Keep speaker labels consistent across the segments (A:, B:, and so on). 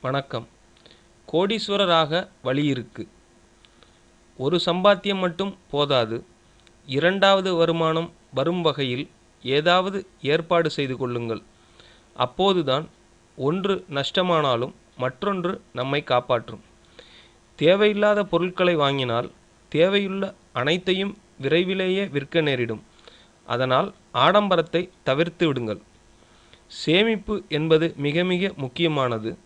A: வணக்கம். கோடீஸ்வரராக வழி இருக்கு. ஒரு சம்பாத்தியம் மட்டும் போதாது. இரண்டாவது வருமானம் வரும் வகையில் ஏதாவது ஏற்பாடு செய்து கொள்ளுங்கள். அப்போதுதான் ஒன்று நஷ்டமானாலும் மற்றொன்று நம்மை காப்பாற்றும். தேவையில்லாத பொருட்களை வாங்கினால் தேவையுள்ள அனைத்தையும் விரைவிலேயே விற்க நேரிடும். அதனால் ஆடம்பரத்தை தவிர்த்து விடுங்கள். சேமிப்பு என்பது மிக மிக முக்கியமானது.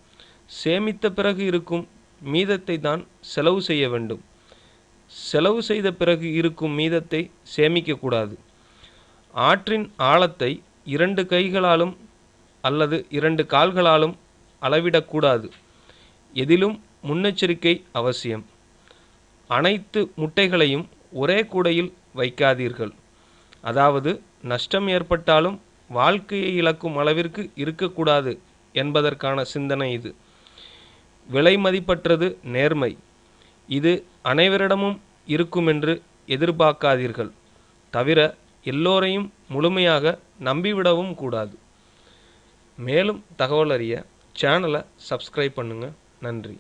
A: சேமித்த பிறகு இருக்கும் மீதத்தை தான் செலவு செய்ய வேண்டும். செலவு செய்த பிறகு இருக்கும் மீதத்தை சேமிக்கக்கூடாது ஆற்றின் ஆழத்தை இரண்டு கைகளாலும் அல்லது இரண்டு கால்களாலும் அளவிடக்கூடாது எதிலும் முன்னெச்சரிக்கை அவசியம். அனைத்து முட்டைகளையும் ஒரே கூடையில் வைக்காதீர்கள். அதாவது நஷ்டம் ஏற்பட்டாலும் வாழ்க்கையை இழக்கும் அளவிற்கு இருக்கக்கூடாது என்பதற்கான சிந்தனை இது. விலை மதிப்பற்றது நேர்மை. இது அனைவரிடமும் இருக்குமென்று எதிர்பார்க்காதீர்கள். தவிர எல்லோரையும் முழுமையாக நம்பிவிடவும் கூடாது. மேலும் தகவல் அறிய சேனலை சப்ஸ்கிரைப் பண்ணுங்கள் நன்றி.